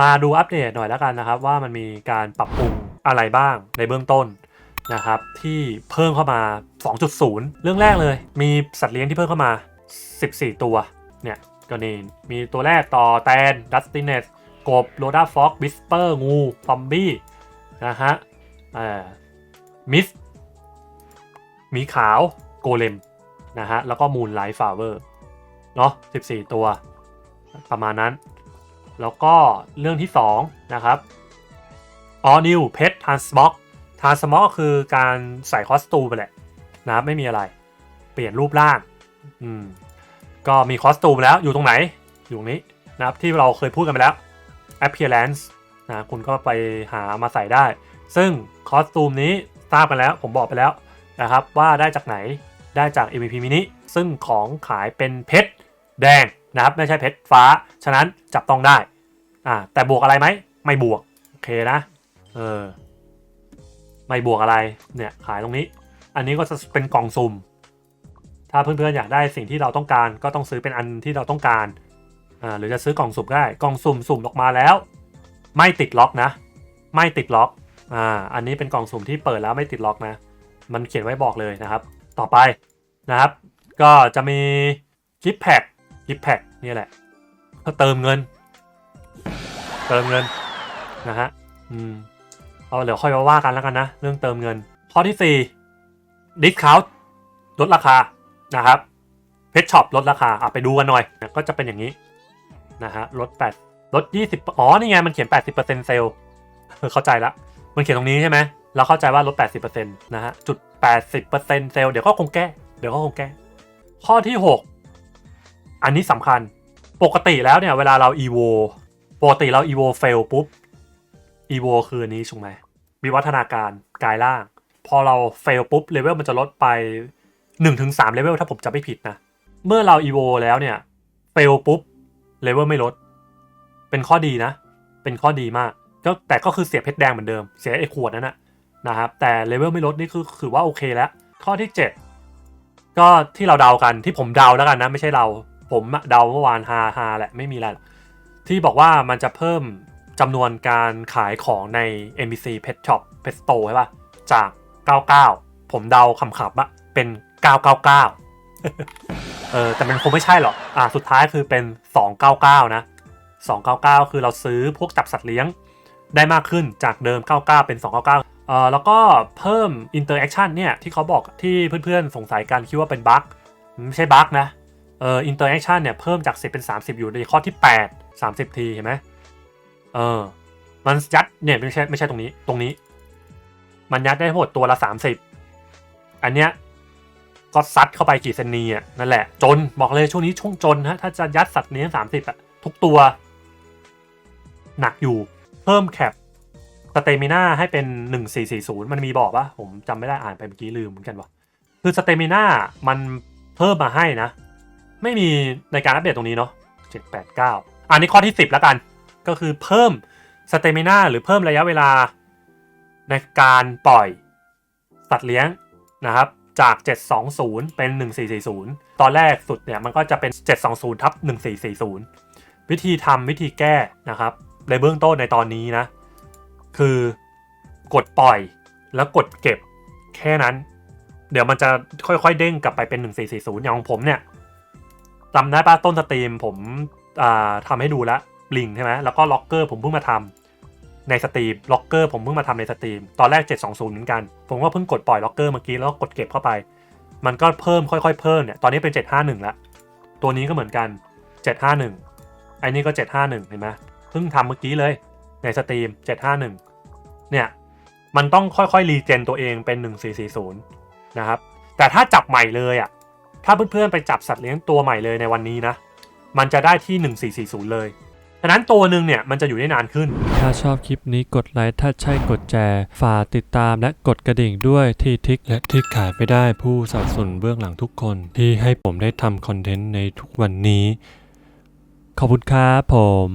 มาดูอัปเดตหน่อยแล้วกันนะครับ ว่ามันมีการปรับปรุงอะไรบ้างในเบื้องต้นนะครับ ที่เพิ่มเข้ามา 2.0 เรื่องแรกเลย มีสัตว์เลี้ยงที่เพิ่มเข้ามา 14 ตัว เนี่ยก็นี่มีตัวแรกต่อแตนดัสตินเนสกบโรดาฟ็อกวิสเปอร์งูซอมบี้นะฮะเอ่อมิสหมีขาวโกเลมนะฮะแล้วก็มูนไลท์ฟาเวอร์เนาะ14 ตัว ประมาณนั้น แล้วก็เรื่องที่ 2 นะครับ All New Pet Transmog Transmog ก็คือการใส่คอสตูมไปแหละนะครับไม่มีอะไร เปลี่ยนรูปร่าง อืม ก็มีคอสตูมแล้วอยู่ตรงไหน อยู่ตรงนี้นะครับที่เราเคยพูดกันไปแล้ว Appearance นะคุณก็ไปหามาใส่ได้ ซึ่งคอสตูมนี้ทราบกันแล้ว ผมบอกไปแล้วนะครับ ว่าได้จากไหนได้จาก MVP mini ซึ่งของขายเป็นเพชรแดงนะครับ ไม่ใช่เพชรฟ้า ฉะนั้นจับต้องได้ อ่าแต่บวกอะไรไหมไม่บวกโอเคนะเออไม่บวกอะไรเนี่ยขายตรงนี้ อันนี้ก็จะเป็นกล่องสุ่มถ้าเพื่อนๆอยากได้สิ่งที่เราต้องการก็ต้องซื้อเป็นอันที่เราต้องการอ่าหรือจะซื้อกล่องสุ่มได้กล่องสุ่มสุ่มออกมาแล้ว ไม่ติดล็อกนะ ไม่ติดล็อกอ่าอันนี้เป็นกล่องสุ่มที่เปิดแล้วไม่ติดล็อกนะ มันเขียนไว้บอกเลยนะครับ ต่อไปนะครับ ก็จะมีกิฟแพ็กกิฟแพ็กนี่แหละเติมเงิน เติมเงินนะฮะอืมเอาเดี๋ยวค่อยมาว่ากันแล้วกันนะ เรื่องเติมเงิน ข้อที่4ดิสคาวลดราคานะครับเพชช็อปลดราคาอะไปดูกันหน่อยนะก็จะเป็นอย่างนี้นะฮะลด8ลด 20 อ๋อ นี่ไง มันเขียน 80%เซลล์เข้าใจละ มันเขียนตรงนี้ใช่ไหมเราเข้าใจว่าลด 80%นะฮะจุด 80%เซลล์เดี๋ยวก็คงแก้ เดี๋ยวก็คงแก้ ข้อที่ 6 อันนี้สำคัญปกติแล้วเนี่ย เวลาเรา evo ปกติเรา evo fail ปุ๊บ evo คืออันนี้ถูกไหมวิวัฒนาการกายร่าง พอเรา fail ปุ๊บเลเวลมันจะลดไป 1-3เลเวลถ้าผมจำไม่ผิดนะ เมื่อเรา evo แล้วเนี่ย fail ปุ๊บเลเวลไม่ลด เป็นข้อดีนะ เป็นข้อดีมากก็แต่ก็คือเสียเพชรแดงเหมือนเดิมเสียไอ้ขวดนั้นนะนะครับแต่เลเวลไม่ลดนี่คือคือว่าโอเคแล้ว ข้อที่ 7 ก็ที่เราเดากันที่ผมเดาแล้วกันนะ ไม่ใช่เรา ผมเดาเมื่อวานฮาฮาแหละไม่มีอะไรหรอก ที่บอกว่ามันจะเพิ่มจำนวนการขายของใน NBC Pet Shop Pet Store ใช่ปะจาก 99 ผมเดาคำขำๆอะเป็น 999 เออแต่มันคงไม่ใช่หรอกอ่าสุดท้ายคือเป็น 299 นะ 299 คือเราซื้อพวกจับสัตว์เลี้ยงได้มากขึ้นจากเดิม 99 เป็น 299 เอ่อแล้วก็เพิ่ม interaction เนี่ยที่เขาบอกที่เพื่อนๆสงสัยกันคิดว่าเป็นบั๊กไม่ใช่บั๊กนะ เอ่อ interaction เนี่ยเพิ่มจาก 10 เป็น 30 อยู่ในข้อที่ 8 30 ทีเห็นไหมเออมันยัดเนี่ยไม่ใช่ไม่ใช่ตรงนี้ตรงนี้ มันยัดได้ทั้งหมดตัวละ 30 อันเนี้ยก็ซัดเข้าไปกี่เซนนีอะนั่นแหละ จนบอกเลยช่วงนี้ช่วงจนฮะถ้าจะยัดสัตว์เลี้ยง30อะทุกตัว หนักอยู่เพิ่มแคปสเตมิน่าให้เป็น 1440 มันมีบอกปะผมจำไม่ได้อ่านไปเมื่อกี้ลืมเหมือนกันวะคือสเตมิน่ามันเพิ่มมาให้นะ ไม่มีในการอัปเดตตรงนี้เนาะ789 อันนี้ข้อที่ 10 แล้วกัน ก็คือเพิ่มสเตมิน่าหรือเพิ่มระยะเวลาในการปล่อยสัตว์เลี้ยงนะครับ จาก 720 เป็น 1440 ตอนแรกสุดเนี่ยมันก็จะเป็น 720ทับ1440 วิธีทำวิธีแก้นะครับ ในเบื้องต้นในตอนนี้นะ คือกดปล่อยแล้วกดเก็บแค่นั้น เดี๋ยวมันจะค่อยๆเด้งกลับไปเป็น 1440 อย่างของผมเนี่ย จำได้ป้าต้นสตรีมผมทำให้ดูแล้วลิงใช่ไหมแล้วก็ล็อกเกอร์ผมเพิ่งมาทำในสตรีมล็อกเกอร์ผมเพิ่งมาทำในสตรีมตอนแรก 720เหมือนกัน ผมก็เพิ่งกดปล่อยล็อกเกอร์เมื่อกี้แล้วกกดเก็บเข้าไป มันก็เพิ่มค่อยๆเพิ่มเนี่ยตอนนี้เป็น 751แล้วตัวนี้ก็เหมือนกัน 751ไอ้นี่ก็ 751 เห็นไหมเพิ่งทำเมื่อกี้เลยในสตรีม 751 เนี่ยมันต้องค่อยๆรีเจนตัวเองเป็น 1440 นะครับแต่ถ้าจับใหม่เลยอะ่ะ ถ้าเพื่อนๆไปจับสัตว์เลี้ยงตัวใหม่เลยในวันนี้นะ มันจะได้ที่ 1440 เลยฉะนั้นตัวหนึ่งเนี่ยมันจะอยู่ได้นานขึ้น ถ้าชอบคลิปนี้กดไลค์ ถ้าใช่กดแชร์ฝากติดตามและกดกระดิ่งด้วยที่ทิกและที่ขายไม่ได้ผู้สนับสนุนเบื้องหลังทุกคน ที่ให้ผมได้ทำคอนเทนต์ในทุกวันนี้ ขอบคุณครับผม